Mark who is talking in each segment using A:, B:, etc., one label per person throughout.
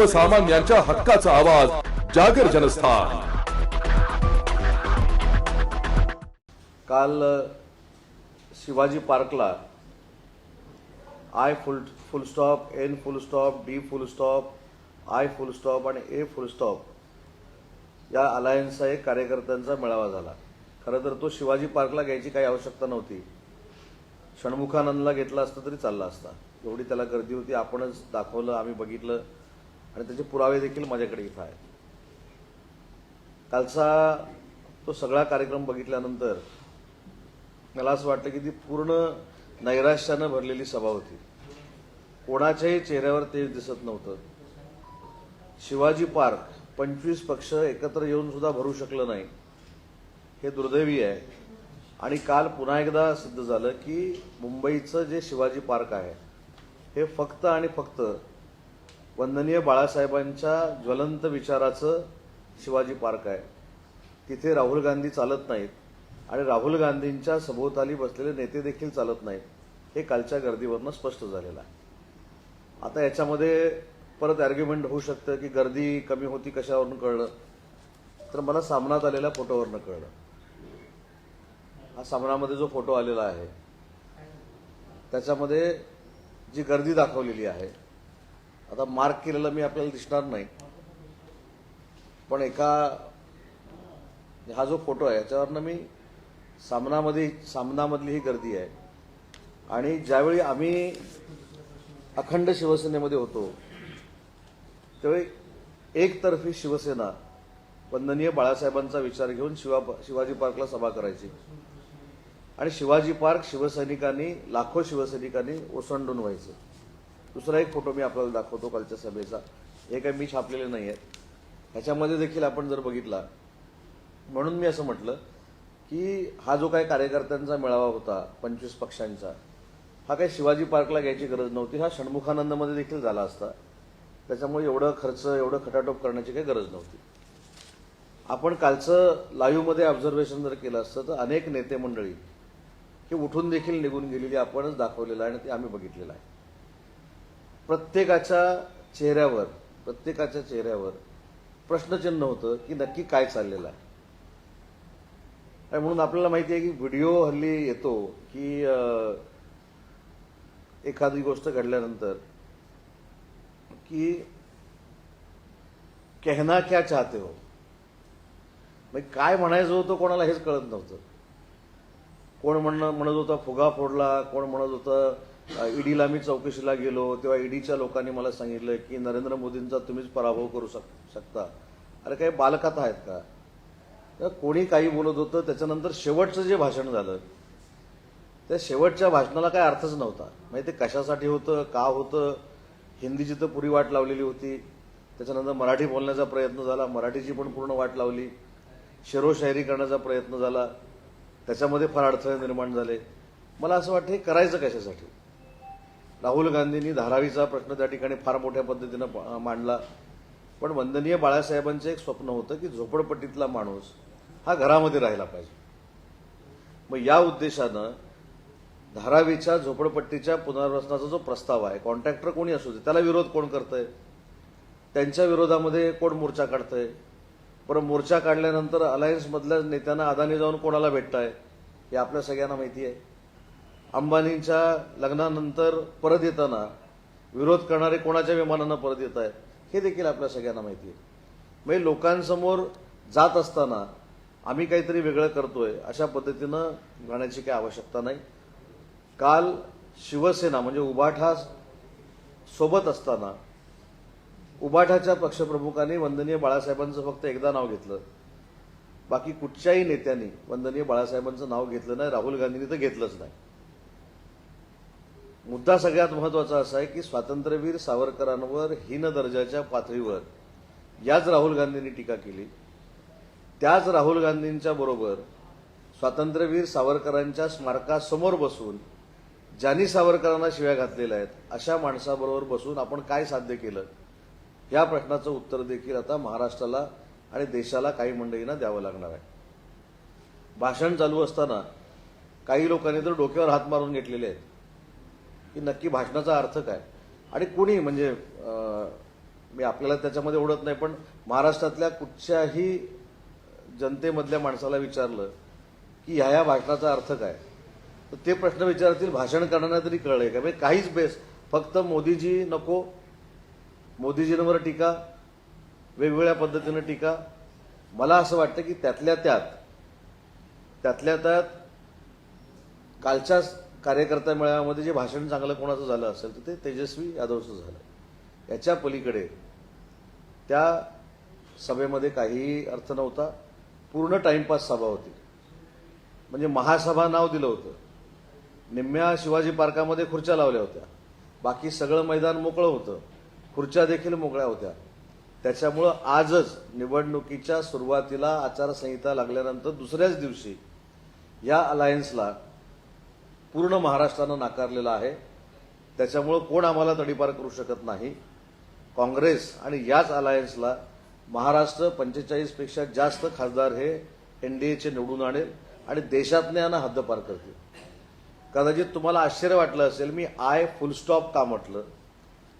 A: सर्वसामान्यांच्या हक्काचा आवाज जागर जनस्थान.
B: काल शिवाजी पार्कला I full full stop N full stop D full stop I full stop आणि ए फुल स्टॉप या अलायन्सचा एक कार्यकर्त्यांचा मेळावा झाला. खरं तर तो शिवाजी पार्कला घ्यायची काही आवश्यकता नव्हती. षण्मुखानंदला घेतला असतं तरी चालला असता. एवढी त्याला गर्दी होती. आपणच दाखवलं आम्ही बघितलं. आणि त्याचे पुरावे देखील माझ्याकडे इथं आहेत. कालचा तो सगळा कार्यक्रम बघितल्यानंतर मला असं वाटलं की ती पूर्ण नैराश्यानं भरलेली सभा होती. कोणाच्याही चेहऱ्यावर तेज दिसत नव्हतं. शिवाजी पार्क पंचवीस पक्ष एकत्र येऊन सुद्धा भरू शकलं नाही. हे दुर्दैवी आहे. आणि काल पुन्हा एकदा सिद्ध झालं की मुंबईचं जे शिवाजी पार्क आहे हे फक्त आणि फक्त वंदनीय बाळासाहेबांच्या ज्वलंत विचाराचं शिवाजी पार्क आहे. तिथे राहुल गांधी चालत नाहीत आणि राहुल गांधींच्या सभोवताली बसलेले नेते देखील चालत नाहीत हे कालच्या गर्दीवरनं स्पष्ट झालेलं आहे. आता याच्यामध्ये परत आर्ग्युमेंट होऊ शकतं की गर्दी कमी होती कशावरून कळलं? तर मला सामनात आलेल्या फोटोवरनं कळलं. हा सामनामध्ये जो फोटो आलेला आहे त्याच्यामध्ये जी गर्दी दाखवलेली आहे आता मार्क केलेलं मी आपल्याला दिसणार नाही. पण एका हा जो फोटो आहे याच्यावरनं मी सामनामध्ये सामनामधली ही गर्दी आहे. आणि ज्यावेळी आम्ही अखंड शिवसेनेमध्ये होतो त्यावेळी एकतर्फी शिवसेना वंदनीय बाळासाहेबांचा विचार घेऊन शिवा शिवाजी पार्कला सभा करायची. आणि शिवाजी पार्क शिवसैनिकांनी लाखो शिवसैनिकांनी ओसंडून व्हायचं. दुसरा एक फोटो मी आपल्याला दाखवतो कालच्या सभेचा. हे काही मी छापलेले नाही आहेत ह्याच्यामध्ये देखील आपण जर बघितला म्हणून मी असं म्हटलं की हा जो काही कार्यकर्त्यांचा मेळावा होता पंचवीस पक्षांचा हा काही शिवाजी पार्कला घ्यायची गरज नव्हती. हा षण्मुखानंदमध्ये देखील झाला असता. त्याच्यामुळे एवढं खर्च एवढं खटाटोप करण्याची काही गरज नव्हती. आपण कालचं लाईव्हमध्ये ऑब्झर्वेशन जर केलं असतं तर अनेक नेते मंडळी ही उठून देखील निघून गेलेली आपणच दाखवलेलं आहे आणि ते आम्ही बघितलेलं आहे. प्रत्येकाच्या चेहऱ्यावर प्रत्येकाच्या चेहऱ्यावर प्रश्नचिन्ह होतं की नक्की काय चाललेलं आहे. आणि म्हणून आपल्याला माहिती आहे की व्हिडिओ हल्ली येतो की एखादी गोष्ट घडल्यानंतर की कहना क्या चाहते हो? म्हणजे काय म्हणायचं होतं कोणाला हेच कळत नव्हतं. कोण म्हणणं म्हणत होता फुगा फोडला कोण म्हणत होतं ईडीला मी चौकशीला गेलो तेव्हा ईडीच्या लोकांनी मला सांगितलं की नरेंद्र मोदींचा तुम्हीच पराभव करू शक शकता. अरे काही बालकथा आहेत का? तर कोणी काही बोलत होतं त्याच्यानंतर शेवटचं जे भाषण झालं त्या शेवटच्या भाषणाला काय अर्थच नव्हता. म्हणजे ते कशासाठी होतं का होतं? हिंदीची तर पुरी वाट लावलेली होती. त्याच्यानंतर मराठी बोलण्याचा प्रयत्न झाला मराठीची पण पूर्ण वाट लावली. शेरोशायरी करण्याचा प्रयत्न झाला. त्याच्यामध्ये फार अडथळे निर्माण झाले. मला असं वाटतं हे करायचं कशासाठी? राहुल गांधींनी धारावीचा प्रश्न त्या ठिकाणी फार मोठ्या पद्धतीनं मांडला. पण वंदनीय बाळासाहेबांचं एक स्वप्न होतं की झोपडपट्टीतला माणूस हा घरामध्ये राहिला पाहिजे. मग या उद्देशानं धारावीच्या झोपडपट्टीच्या पुनर्वसनाचा जो प्रस्ताव आहे कॉन्ट्रॅक्टर कोणी असू दे त्याला विरोध कोण करतंय? त्यांच्या विरोधामध्ये कोण मोर्चा काढतंय? परत मोर्चा काढल्यानंतर अलायन्समधल्या नेत्यांना अदानी जाऊन कोणाला भेटताय? हे आपल्या सगळ्यांना माहिती आहे. अंबानींच्या लग्नानंतर परत येताना विरोध करणारे कोणाच्या विमानानं परत येत आहेत हे देखील आपल्या सगळ्यांना माहिती आहे. म्हणजे लोकांसमोर जात असताना आम्ही काहीतरी वेगळं करतोय अशा पद्धतीनं गाण्याची काही आवश्यकता नाही. काल शिवसेना म्हणजे उबाठा सोबत असताना उबाठाच्या पक्षप्रमुखांनी वंदनीय बाळासाहेबांचं फक्त एकदा नाव घेतलं. बाकी कुठच्याही नेत्यांनी वंदनीय बाळासाहेबांचं नाव घेतलं नाही राहुल गांधींनी तर घेतलंच नाही. मुद्दा सगळ्यात महत्त्वाचा असा आहे की स्वातंत्र्यवीर सावरकरांवर हीन दर्जाच्या पातळीवर याच राहुल गांधींनी टीका केली. त्याच राहुल गांधींच्या बरोबर स्वातंत्र्यवीर सावरकरांच्या स्मारकासमोर बसून ज्यांनी सावरकरांना शिव्या घातलेल्या आहेत अशा माणसाबरोबर बसून आपण काय साध्य केलं? या प्रश्नाचं उत्तर देखील आता महाराष्ट्राला आणि देशाला काही मंडळींना द्यावं लागणार आहे. भाषण चालू असताना काही लोकांनी तर डोक्यावर हात मारून घेतलेले आहेत. की नक्की भाषणाचा अर्थ काय? आणि कुणी म्हणजे मी आपल्याला त्याच्यामध्ये ओढत नाही पण महाराष्ट्रातल्या कुठच्याही जनतेमधल्या माणसाला विचारलं की ह्या ह्या भाषणाचा अर्थ काय? तर ते प्रश्न विचारतील भाषण करणाऱ्या तरी कळलंय का? म्हणजे काहीच बेस फक्त मोदीजी नको मोदीजींवर टीका वेगवेगळ्या पद्धतीनं टीका. मला असं वाटतं की त्यातल्या त्यात त्यातल्या त्यात कालच्याच कार्यकर्ता मेळाव्यामध्ये जे भाषण चांगलं कोणाचं झालं असेल तर ते तेजस्वी यादवचं झालं. याच्या पलीकडे त्या सभेमध्ये काहीही अर्थ नव्हता. पूर्ण टाइमपास सभा होती. म्हणजे महासभा नाव दिलं होतं. निम्म्या शिवाजी पार्कामध्ये खुर्च्या लावल्या होत्या. बाकी सगळं मैदान मोकळं होतं. खुर्च्या देखील मोकळ्या होत्या. त्याच्यामुळं आजच निवडणुकीच्या सुरुवातीला आचारसंहिता लागल्यानंतर दुसऱ्याच दिवशी या अलायन्सला पूर्ण महाराष्ट्रानं नाकारलेलं आहे. त्याच्यामुळं कोण आम्हाला तडीपार करू शकत नाही. काँग्रेस आणि याच अलायन्सला महाराष्ट्र पंचेचाळीसपेक्षा जास्त खासदार हे एनडीएचे निवडून आणेल आणि देशातल्यानं हद्दपार करतील. कदाचित तुम्हाला आश्चर्य वाटलं असेल मी आय फुलस्टॉप का म्हटलं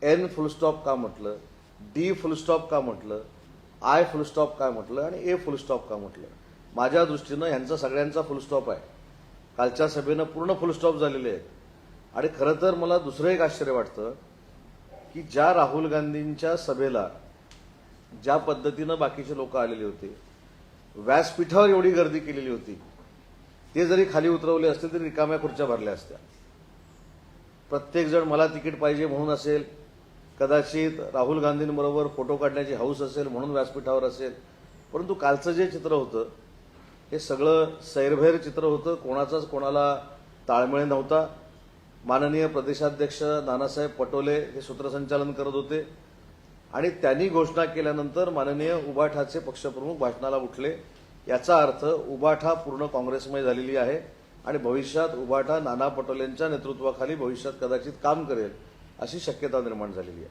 B: एन फुलस्टॉप का म्हटलं डी फुलस्टॉप का म्हटलं आय फुलस्टॉप का म्हटलं आणि ए फुलस्टॉप का म्हटलं. माझ्या दृष्टीनं ह्यांचा सगळ्यांचा फुलस्टॉप आहे. कालच्या सभेनं पूर्ण फुलस्टॉप झालेले आहेत आणि खरं तर मला दुसरं एक आश्चर्य वाटतं की ज्या राहुल गांधींच्या सभेला ज्या पद्धतीनं बाकीचे लोक आलेले होते व्यासपीठावर एवढी गर्दी केलेली होती ते जरी खाली उतरवले असतील तरी रिकाम्या खुर्च्या भरल्या असत्या. प्रत्येकजण मला तिकीट पाहिजे म्हणून असेल कदाचित राहुल गांधींबरोबर फोटो काढण्याची हौस असेल म्हणून व्यासपीठावर असेल परंतु कालचं जे चित्र होतं हे सगळं सैरभैर चित्र होतं. कोणाचाच कोणाला ताळमेळ नव्हता. माननीय प्रदेशाध्यक्ष नानासाहेब पटोले हे सूत्रसंचालन करत होते. आणि त्यांनी घोषणा केल्यानंतर माननीय उबाठाचे पक्षप्रमुख भाषणाला उठले. याचा अर्थ उबाठा पूर्ण काँग्रेसमय झालेली आहे आणि भविष्यात उबाठा नाना पटोलेंच्या नेतृत्वाखाली भविष्यात कदाचित काम करेल अशी शक्यता निर्माण झालेली आहे.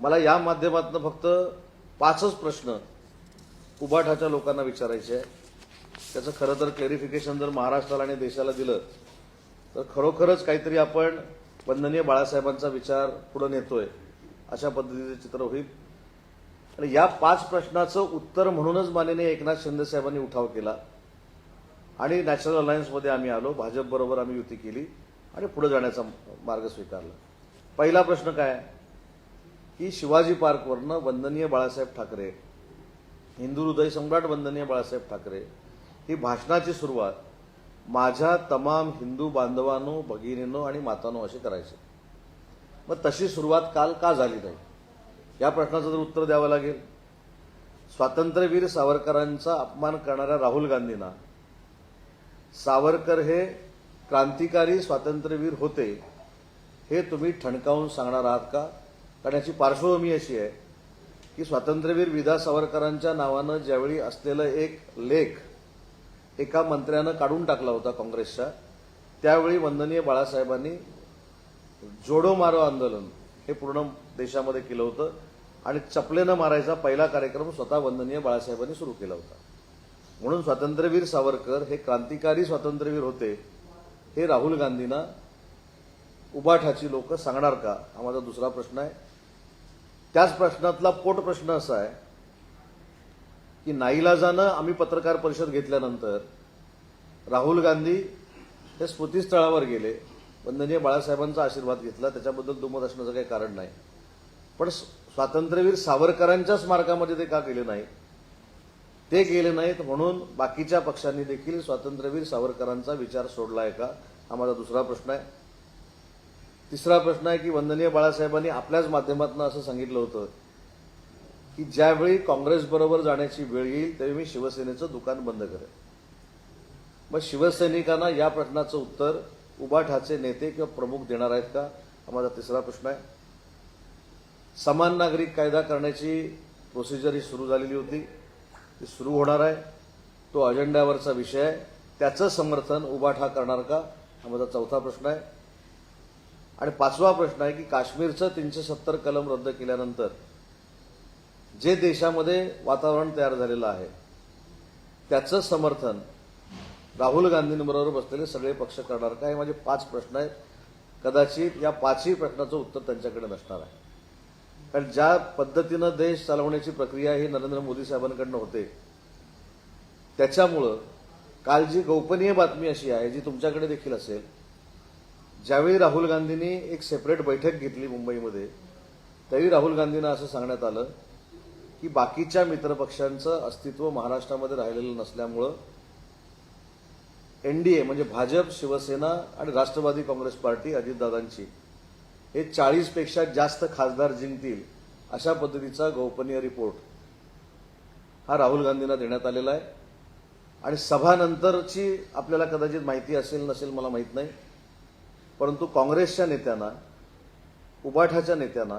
B: मला या माध्यमातून फक्त पाचच प्रश्न उभाठाच्या लोकांना विचारायचे आहे. त्याचं खरं तर क्लेरिफिकेशन जर महाराष्ट्राला आणि देशाला दिलं तर खरोखरच काहीतरी आपण वंदनीय बाळासाहेबांचा विचार पुढे नेतोय अशा पद्धतीचं चित्र होईल. आणि या पाच प्रश्नाचं उत्तर म्हणूनच माननीय एकनाथ शिंदे साहेबांनी उठाव केला. आणि नॅशनल अलायन्समध्ये आम्ही आलो भाजपबरोबर आम्ही युती केली आणि पुढे जाण्याचा मार्ग स्वीकारला. पहिला प्रश्न काय? की शिवाजी पार्कवरनं वंदनीय बाळासाहेब ठाकरे हिंदू हृदय सम्राट वंदनीय बाळासाहेब ठाकरे ही भाषणाची सुरुवात माझ्या तमाम हिंदू बांधवांनो भगिनींनो आणि मातांनो अशी करायची. मग तशी सुरुवात काल का झाली नाही? या प्रश्नाचं जर उत्तर द्यावं लागेल. स्वातंत्र्यवीर सावरकरांचा अपमान करणाऱ्या राहुल गांधींना सावरकर हे क्रांतिकारी स्वातंत्र्यवीर होते हे तुम्ही ठणकावून सांगणार आहात का? कारण याची पार्श्वभूमी अशी आहे की स्वातंत्र्यवीर विदा सावरकरांच्या नावानं ज्यावेळी असलेलं एक लेख एका मंत्र्यानं काढून टाकला होता काँग्रेसच्या त्यावेळी वंदनीय बाळासाहेबांनी जोडो मारो आंदोलन हे पूर्ण देशामध्ये केलं होतं आणि चपलेनं मारायचा पहिला कार्यक्रम स्वतः वंदनीय बाळासाहेबांनी सुरू केला होता. म्हणून स्वातंत्र्यवीर सावरकर हे क्रांतिकारी स्वातंत्र्यवीर होते हे राहुल गांधींना उबाठाची लोक सांगणार का? हा माझा दुसरा प्रश्न आहे. त्याच प्रश्नातला पोट प्रश्न असा आहे की नाईलाजानं आम्ही पत्रकार परिषद घेतल्यानंतर राहुल गांधी हे स्मृतीस्थळावर गेले. वंदनीय बाळासाहेबांचा आशीर्वाद घेतला. त्याच्याबद्दल दुमत असण्याचं काही कारण नाही. पण स्वातंत्र्यवीर सावरकरांच्या स्मारकामध्ये ते का केले नाही? ते गेले नाहीत म्हणून बाकीच्या पक्षांनी देखील स्वातंत्र्यवीर सावरकरांचा विचार सोडला आहे का? हा माझा दुसरा प्रश्न आहे. तिसरा प्रश्न आहे की वंदनीय बाळासाहेबांनी आपल्याच माध्यमातून असं सांगितलं होतं की ज्यावेळी काँग्रेसबरोबर जाण्याची वेळ येईल त्यावेळी मी शिवसेनेचं दुकान बंद करेन. मग शिवसैनिकांना या प्रश्नाचं उत्तर उबाठाचे नेते किंवा प्रमुख देणार आहेत का? हा माझा तिसरा प्रश्न आहे. समान नागरिक कायदा करण्याची प्रोसिजर ही सुरू झालेली होती. ती सुरू होणार आहे. तो अजेंड्यावरचा विषय आहे. त्याचं समर्थन उबाठा करणार का? हा माझा चौथा प्रश्न आहे. आणि पाचवा प्रश्न आहे की काश्मीरचं तीनशे सत्तर कलम रद्द केल्यानंतर जे देशामध्ये वातावरण तयार झालेलं आहे त्याचं समर्थन राहुल गांधींबरोबर बसलेले सगळे पक्ष करणार का? हे माझे पाच प्रश्न आहेत. कदाचित या पाचही प्रश्नाचं उत्तर त्यांच्याकडे नसणार आहे. कारण ज्या पद्धतीनं देश चालवण्याची प्रक्रिया ही नरेंद्र मोदी साहेबांकडनं होते त्याच्यामुळं काल जी गोपनीय बातमी अशी आहे जी तुमच्याकडे देखील असेल ज्यावेळी राहुल गांधींनी एक सेपरेट बैठक घेतली मुंबईमध्ये त्यावेळी राहुल गांधींना असं सांगण्यात आलं की बाकीच्या मित्रपक्षांचं अस्तित्व महाराष्ट्रामध्ये राहिलेलं नसल्यामुळं एनडीए म्हणजे भाजप शिवसेना आणि राष्ट्रवादी काँग्रेस पार्टी अजितदादांची हे चाळीसपेक्षा जास्त खासदार जिंकतील अशा पद्धतीचा गोपनीय रिपोर्ट हा राहुल गांधींना देण्यात आलेला आहे. आणि सभानंतरची आपल्याला कदाचित माहिती असेल नसेल मला माहीत नाही. परंतु काँग्रेसच्या नेत्यांना उबाठाच्या नेत्यांना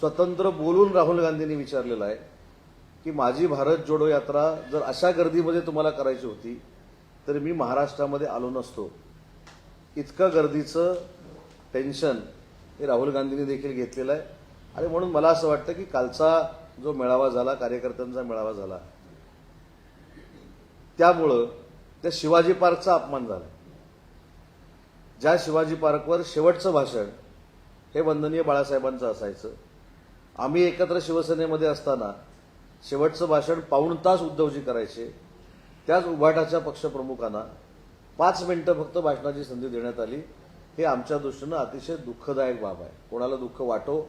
B: स्वतंत्र बोलून राहुल गांधींनी विचारलेलं आहे की माझी भारत जोडो यात्रा जर अशा गर्दीमध्ये तुम्हाला करायची होती तर मी महाराष्ट्रामध्ये आलो नसतो. इतकं गर्दीचं टेन्शन हे राहुल गांधींनी देखील घेतलेलं आहे. आणि म्हणून मला असं वाटतं की कालचा जो मेळावा झाला कार्यकर्त्यांचा मेळावा झाला त्यामुळं त्या शिवाजी पार्कचा अपमान झाला. ज्या शिवाजी पार्कवर शेवटचं भाषण हे वंदनीय बाळासाहेबांचं असायचं. आम्ही एकत्र शिवसेनेमध्ये असताना शेवटचं भाषण पाऊण तास उद्धवजी करायचे. त्याच उभाटाच्या पक्षप्रमुखांना पाच मिनिटं फक्त भाषणाची संधी देण्यात आली. हे आमच्या दृष्टीनं अतिशय दुःखदायक बाब आहे. कोणाला दुःख वाटो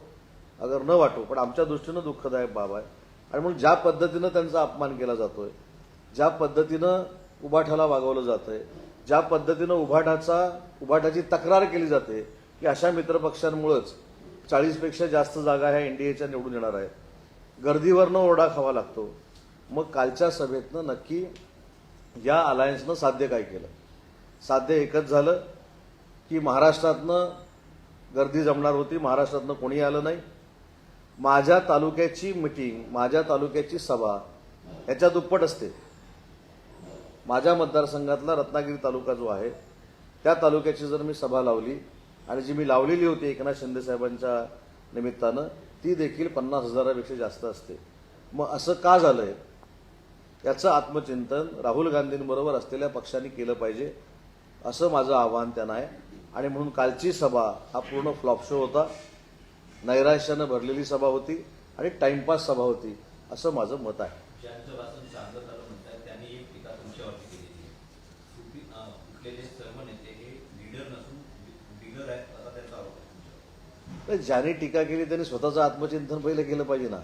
B: अगर न वाटो पण आमच्या दृष्टीनं दुःखदायक बाब आहे. आणि म्हणून ज्या पद्धतीनं त्यांचा अपमान केला जातोय ज्या पद्धतीनं उभाठाला वागवलं जातंय ज्या पद्धतीनं उभाटाचा उभाटाची तक्रार केली जाते की अशा मित्रपक्षांमुळेच चाळीसपेक्षा जास्त जागा ह्या एनडीएच्या निवडून येणार आहेत. गर्दीवरनं ओरडा खावा लागतो. मग कालच्या सभेतनं नक्की या अलायन्सनं साध्य काय केलं? साध्य एकच झालं की महाराष्ट्रातनं गर्दी जमणार होती महाराष्ट्रातनं कोणी आलं नाही. माझ्या तालुक्याची मिटिंग माझ्या तालुक्याची सभा याच्या दुप्पट असते. माझ्या मतदारसंघातला रत्नागिरी तालुका जो आहे त्या तालुक्याची जर मी सभा लावली आणि जी मी लावलेली होती एकनाथ शिंदेसाहेबांच्या निमित्तानं ती देखील पन्नास हजारापेक्षा जास्त असते. मग असं का झालंय? याचं आत्मचिंतन राहुल गांधींबरोबर असलेल्या पक्षांनी केलं पाहिजे असं माझं आव्हान त्यांना आहे. आणि म्हणून कालची सभा हा पूर्ण फ्लॉप शो होता. नैराश्यानं भरलेली सभा होती आणि टाइमपास सभा होती असं माझं मत आहे
C: ज्यांचं भाषण चांगलं झालं म्हणतात त्यांनी एक टीका तुमच्यावरती केलेली आहे तुम्ही, अं, कुठलेले सर्व नेते हे लीडर नसून बिगर आहेत असा त्यांचा आरोप आहे तुमच्यावर
B: तर ज्याने टीका केली त्यांनी स्वतःचं आत्मचिंतन पहिलं केलं पाहिजे ना.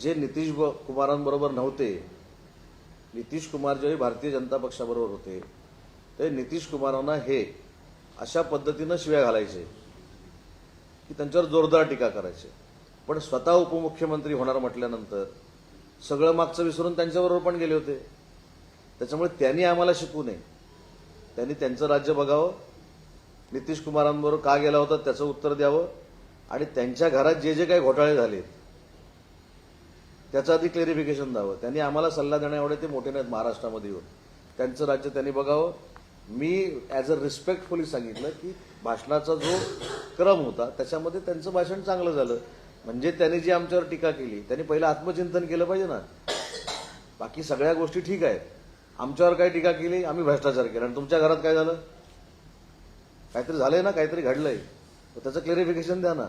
B: जे नितीश ब- कुमारांबरोबर नव्हते नितीश कुमार जे भारतीय जनता पक्षाबरोबर होते ते नितीश कुमारांना हे अशा पद्धतीनं शिव्या घालायचे की त्यांच्यावर जोरदार टीका करायचे. पण स्वतः उपमुख्यमंत्री होणार म्हटल्यानंतर सगळं मागचं विसरून त्यांच्याबरोबर पण गेले होते. त्याच्यामुळे त्यांनी आम्हाला शिकू नये. त्यांनी त्यांचं राज्य बघावं नितीश कुमारांबरोबर का गेला होता त्याचं उत्तर द्यावं. आणि त्यांच्या घरात जे जे काही घोटाळे झालेत त्याचं आधी क्लेरिफिकेशन द्यावं. त्यांनी आम्हाला सल्ला देण्याएवढे ते मोठे नाहीत महाराष्ट्रामध्ये येऊन. त्यांचं राज्य त्यांनी बघावं. मी ॲज अ रिस्पेक्टफुली सांगितलं की भाषणाचा जो क्रम होता त्याच्यामध्ये त्यांचं भाषण चांगलं झालं. म्हणजे त्यांनी जी आमच्यावर टीका केली त्यांनी पहिलं आत्मचिंतन केलं पाहिजे ना. बाकी सगळ्या गोष्टी ठीक आहेत. आमच्यावर काय टीका केली आम्ही भ्रष्टाचार केला. आणि तुमच्या घरात काय झालं? काहीतरी झालंय ना काहीतरी घडलंय. तर त्याचं क्लेरिफिकेशन द्या ना.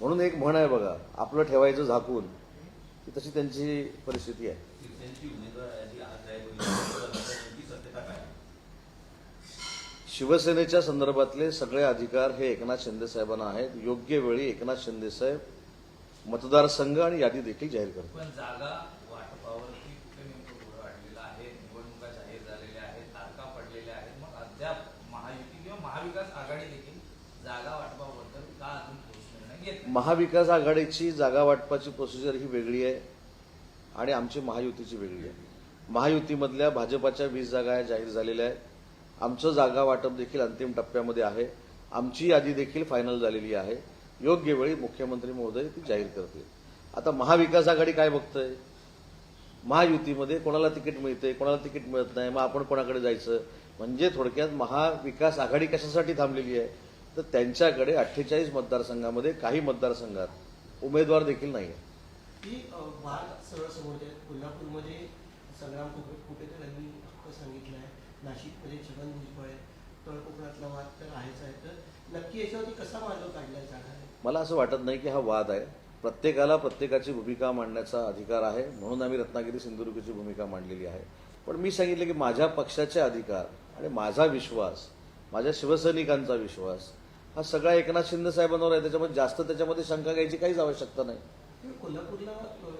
B: म्हणून एक म्हण आहे बघा आपलं ठेवायचं झाकून की तशी त्यांची परिस्थिती आहे
C: आहे?
B: शिवसेनेच्या संदर्भातले सगळे अधिकार हे एकनाथ शिंदे साहेबांना आहेत. योग्य वेळी एकनाथ शिंदे साहेब मतदारसंघ आणि यादी देखील जाहीर करतात
D: पण जागा वाटपावरती कुठे नेमकं घोळ वाढलेला आहे निवडणुका जाहीर झालेल्या आहेत तारखा पडलेल्या आहेत मग अद्याप महायुती किंवा महाविकास आघाडी देखील जागा वाटपाबद्दल का अजून ठोस निर्णय घेत नाही?
B: महाविकास आघाडीची जागा वाटपाची प्रोसिजर ही वेगळी आहे आणि आमची महायुतीची वेगळी आहे. महायुतीमधल्या भाजपाच्या वीस जागा जाहीर झालेल्या आहेत. आमचं जागा वाटप देखील अंतिम टप्प्यामध्ये आहे. आमची यादी देखील फायनल झालेली आहे. योग्य वेळी मुख्यमंत्री महोदय ती जाहीर करतील. आता महाविकास आघाडी काय बघतंय? महायुतीमध्ये कोणाला तिकीट मिळते कोणाला तिकीट मिळत नाही मग आपण कोणाकडे जायचं? म्हणजे थोडक्यात महाविकास आघाडी कशासाठी थांबलेली आहे? तर त्यांच्याकडे अठ्ठेचाळीस मतदारसंघामध्ये काही मतदारसंघात उमेदवार देखील नाही आहे
E: की अ, वाद सरळ समोर आहे कोल्हापूरमध्ये संग्राम हक्क सांगितलं आहे नाशिकमध्ये छगन भुजबळ आहे तळ कोकणातला वाद तर आहेच आहे. तर नक्की याच्यावरती कसा मार्ग काढला जाणार आहे?
B: मला असं वाटत नाही की हा वाद आहे. प्रत्येकाला प्रत्येकाची भूमिका मांडण्याचा अधिकार आहे. म्हणून आम्ही रत्नागिरी सिंधुदुर्गची भूमिका मांडलेली आहे. पण मी सांगितलं की माझ्या पक्षाचे अधिकार आणि माझा विश्वास माझ्या शिवसैनिकांचा विश्वास हा सगळा एकनाथ शिंदे साहेबांवर आहे त्याच्यामध्ये जास्त त्याच्यामध्ये शंका घ्यायची काहीच आवश्यकता नाही.
E: कोल्हापूरला अ,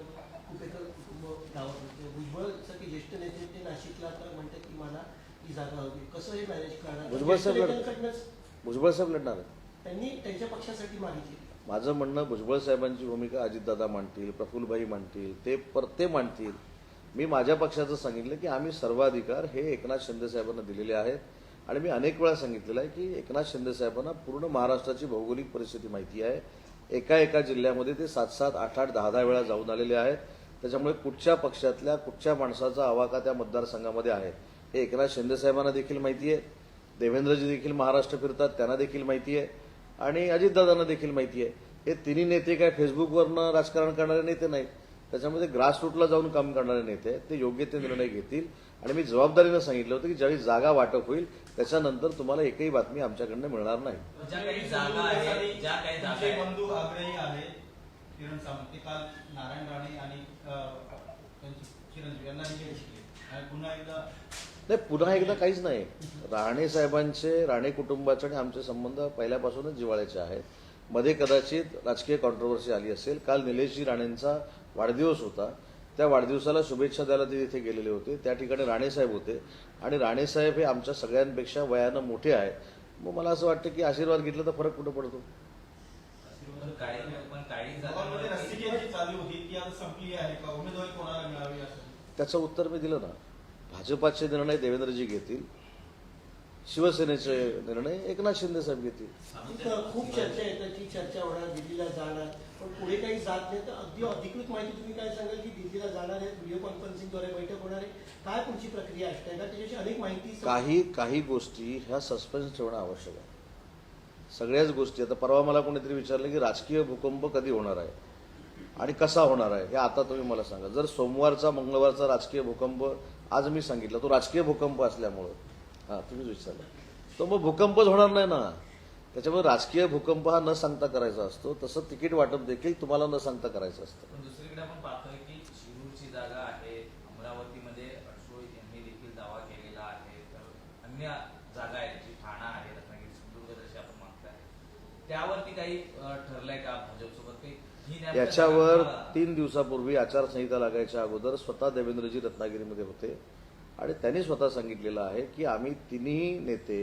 E: कुपेकर कुटुंब गावात होते. भुजबळचं की ज्येष्ठ नेते ते नाशिकला तर म्हणतात की मला ही जागा हवी. कसं हे मॅनेज करणार?
B: भुजबळ साहेब भुजबळ साहेब लढणार आहेत.
E: त्यांनी त्यांच्या पक्षासाठी मागितली.
B: माझं म्हणणं भुजबळ साहेबांची भूमिका अजितदादा मांडतील प्रफुल्लभाई मांडतील ते पर ते मांडतील. मी माझ्या पक्षाचं सांगितलं की आम्ही सर्वाधिकार हे एकनाथ शिंदे साहेबांना दिलेले आहेत. आणि मी अनेक वेळा सांगितलेलं आहे की एकनाथ शिंदे साहेबांना पूर्ण महाराष्ट्राची भौगोलिक परिस्थिती माहिती आहे. एका एका जिल्ह्यामध्ये ते सात सात आठ आठ दहा दहा वेळा जाऊन आलेले आहेत. त्याच्यामुळे कुठच्या पक्षातल्या कुठच्या माणसाचा आवाका त्या मतदारसंघामध्ये आहे हे एकनाथ शिंदे साहेबांना देखील माहिती आहे. देवेंद्रजी देखील महाराष्ट्र फिरतात त्यांना देखील माहिती आहे. आणि अजितदादांना देखील माहिती आहे. हे तिन्ही नेते काय फेसबुकवरनं राजकारण करणारे नेते नाहीत. त्याच्यामध्ये ग्रासरूटला जाऊन काम करणारे नेते ते योग्य ते निर्णय घेतील. आणि मी जबाबदारीनं सांगितलं होतं की ज्यावेळी जागा वाटप होईल त्याच्यानंतर तुम्हाला एकही बातमी आमच्याकडनं मिळणार नाही.
D: ज्या काही जागा आहेत ज्या काही जागा
F: तुमचे
D: आहेत
F: बंधू आग्रही आहेत किरण सावंत ते काल नारायण राणे आणि अं, त्यांचे चिरंजीव यांना देखील शिकले. आणि पुन्हा एकदा
B: नाही पुन्हा एकदा काहीच नाही. राणे साहेबांचे राणे कुटुंबाचे आणि आमचे संबंध पहिल्यापासूनच जिव्हाळ्याचे आहेत. मध्ये कदाचित राजकीय कॉन्ट्रोवर्सी आली असेल. काल निलेशजी राणेंचा वाढदिवस होता. त्या वाढदिवसाला शुभेच्छा द्यायला ते तिथे गेलेले होते. त्या ठिकाणी राणेसाहेब होते. आणि राणेसाहेब हे आमच्या सगळ्यांपेक्षा वयानं मोठे आहेत मग मला असं वाटतं की आशीर्वाद घेतला तर फरक कुठं पडतो?
D: पण काही पण काही
F: गावामध्ये
D: जागा
F: रस्तिकेची जी चालू होती ती आता संपली आहे का? उमेदवारी कोणाला मिळावी असं?
B: त्याचं उत्तर मी दिलं ना. भाजपाचे निर्णय देवेंद्रजी घेतील. शिवसेनेचे निर्णय एकनाथ शिंदे साहेब घेतील.
E: खूप चर्चा येतात की चर्चा होणार दिल्लीला जाणार. पण पुढे काही जात नाही तर अगदी अधिकृत माहिती तुम्ही काय सांगाल की दिल्लीला जाणार आहे व्हिडिओ कॉन्फरन्सिंगद्वारे बैठक होणार आहे. काय पुढची प्रक्रिया असते? का त्याच्याशी अनेक माहिती
B: काही काही गोष्टी ह्या सस्पेन्स ठेवणं आवश्यक आहे. सगळ्याच गोष्टी आता परवा मला कोणीतरी विचारलं की राजकीय भूकंप कधी होणार आहे? आणि कसा होणार आहे? हे आता तुम्ही मला सांगा. जर सोमवारचा मंगळवारचा राजकीय भूकंप आज मी सांगितलं तो राजकीय भूकंप असल्यामुळं हां तुम्हीच विचारलं. तो मग भूकंपच होणार नाही ना. त्याच्यामुळे राजकीय भूकंप हा न सांगता करायचा असतो. तसं तिकीट वाटप देखील तुम्हाला न सांगता करायचं असतं.
D: दुसरीकडे आपण पाहतोय की शिरूरची जागा आहे. अमरावतीमध्ये अडसोळ यांनी देखील दावा केलेला आहे. तर अन्य जागा आहेत जी ठाणा आहे रत्नागिरी सिंधुदुर्ग जशी आपण मागताय. त्यावरती काही ठरलंय का भाजपसोबत काही?
B: याच्यावर तीन दिवसापूर्वी आचारसंहिता लागायच्या अगोदर स्वतः देवेंद्रजी रत्नागिरीमध्ये होते. आणि त्यांनी स्वतः सांगितलेलं आहे की आम्ही तिन्ही नेते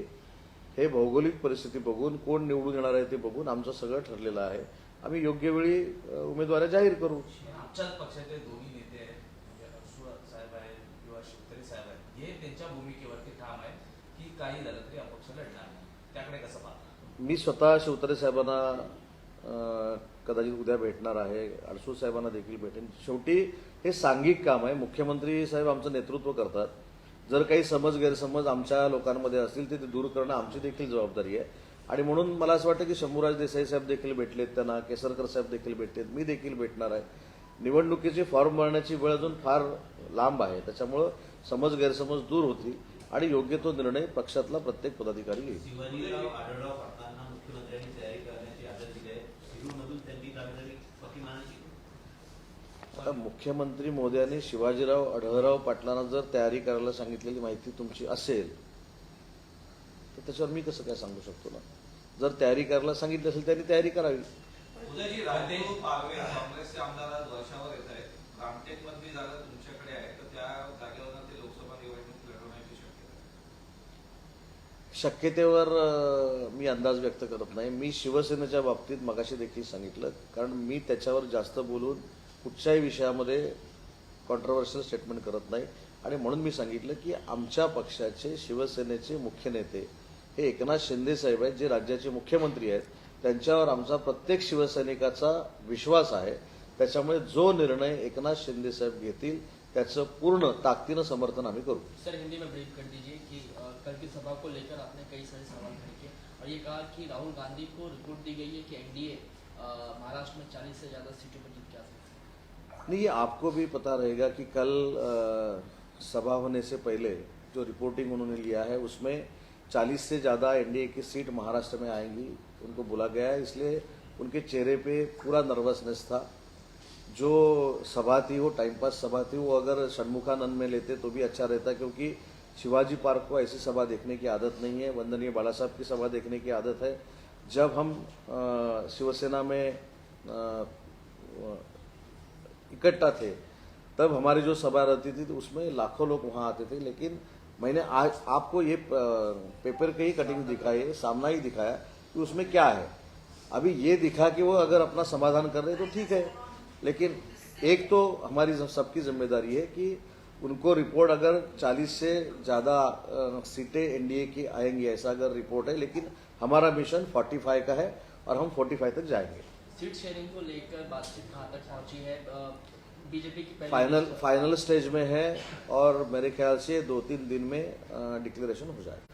B: हे भौगोलिक परिस्थिती बघून कोण निवडून येणार आहे ते बघून आमचं सगळं ठरलेलं आहे. आम्ही योग्य वेळी उमेदवार जाहीर करू.
D: आमच्याच पक्षाचे दोन्ही नेते आहेत म्हणजे साहेब आहेत किंवा शिवतरे साहेब आहेत हे त्यांच्या भूमिकेवरती ठाम आहेत की काही झालं तरी अपक्ष लढणार त्याकडे कसं पाहता?
B: मी स्वतः शिवतरे साहेबांना कदाचित उद्या भेटणार आहे. अडसूळ साहेबांना देखील भेटेन. शेवटी हे सांघिक काम आहे. मुख्यमंत्री साहेब आमचं नेतृत्व करतात. जर काही समज गैरसमज आमच्या लोकांमध्ये असतील ते दूर करणं आमची देखील जबाबदारी आहे. आणि म्हणून मला असं वाटतं की शंभूराज देसाई साहेब देखील भेटलेत त्यांना केसरकर साहेब देखील भेटलेत मी देखील भेटणार आहे. निवडणुकीची फॉर्म भरण्याची वेळ अजून फार लांब आहे. त्याच्यामुळं समज गैरसमज दूर होतील आणि योग्य तो निर्णय पक्षातला प्रत्येक पदाधिकारी घेईल
C: शिवाजीराव आढळराव पाटलांना मुख्यमंत्र्यांनी तयारी करण्याची आदेश दिले आहे शिरूरमधून त्यांनी दावेदारी पक्की मानायची
B: आता मुख्यमंत्री मोदयांनी शिवाजीराव आढळराव पाटलांना जर तयारी करायला सांगितलेली माहिती तुमची असेल तर त्याच्यावर मी कसं काय सांगू शकतो ना? जर तयारी करायला सांगितली असेल त्यांनी तयारी करावी. शक्यतेवर मी अंदाज व्यक्त करत नाही. मी शिवसेनेच्या बाबतीत मगाशी देखील सांगितलं कारण मी त्याच्यावर जास्त बोलून कुठच्याही विषयामध्ये कॉन्ट्रोवर्शियल स्टेटमेंट करत नाही. आणि म्हणून मी सांगितलं की आमच्या पक्षाचे शिवसेनेचे मुख्य नेते हे एकनाथ शिंदे साहेब आहेत जे राज्याचे मुख्यमंत्री आहेत. त्यांच्यावर आमचा प्रत्येक शिवसैनिकाचा विश्वास आहे. त्याच्यामुळे जो निर्णय एकनाथ शिंदे साहेब घेतील त्याचं पूर्ण ताकदीनं समर्थन आम्ही करू.
G: सर हिंदी में ब्रीफ कर दीजिए कि कल की सभा को लेकर आपने कई सारे सवाल खड़े किए और ये कहा कि राहुल गांधी को रिपोर्ट दी गई है कि एनडीए महाराष्ट्र में 40 से ज्यादा सीटों पर जीत के आ सकती है
B: नहीं ये आपको भी पता रहेगा कि कल अ, सभा होने से पहले जो रिपोर्टिंग उन्होंने लिया है उसमें 40 से ज़्यादा एनडीए की सीट महाराष्ट्र में आएँगी उनको बोला गया है। इसलिए उनके चेहरे पे पूरा नर्वसनेस था। जो सभा थी वो टाइम पास सभा थी वो अगर षणमुखानंद में लेते तो भी अच्छा रहता क्योंकि शिवाजी पार्क को ऐसी सभा देखने की आदत नहीं है। वंदनीय बाला साहब की सभा देखने की आदत है। जब हम शिवसेना में अ, इकट्ठा थे। तब हमारी जो सभा रहती थी तो उसमें लाखों लोग वहाँ आते थे। लेकिन मैंने आज आपको ये पेपर के ही कटिंग दिखाई है, सामना ही दिखाया कि उसमें क्या है। अभी ये दिखा कि वो अगर अपना समाधान कर रहे तो ठीक है। लेकिन एक तो हमारी सबकी ज़िम्मेदारी है कि उनको रिपोर्ट अगर 40 से ज़्यादा सीटें एनडीए की आएँगी, ऐसा अगर रिपोर्ट है। लेकिन हमारा मिशन 45 का है और हम 45 तक जाएँगे।
G: सीट शेयरिंग को लेकर बातचीत कहाँ तक पहुँची है? बीजेपी की
B: फाइनल फाइनल स्टेज में है और मेरे ख्याल से दो तीन दिन में डिक्लेरेशन हो जाएगा।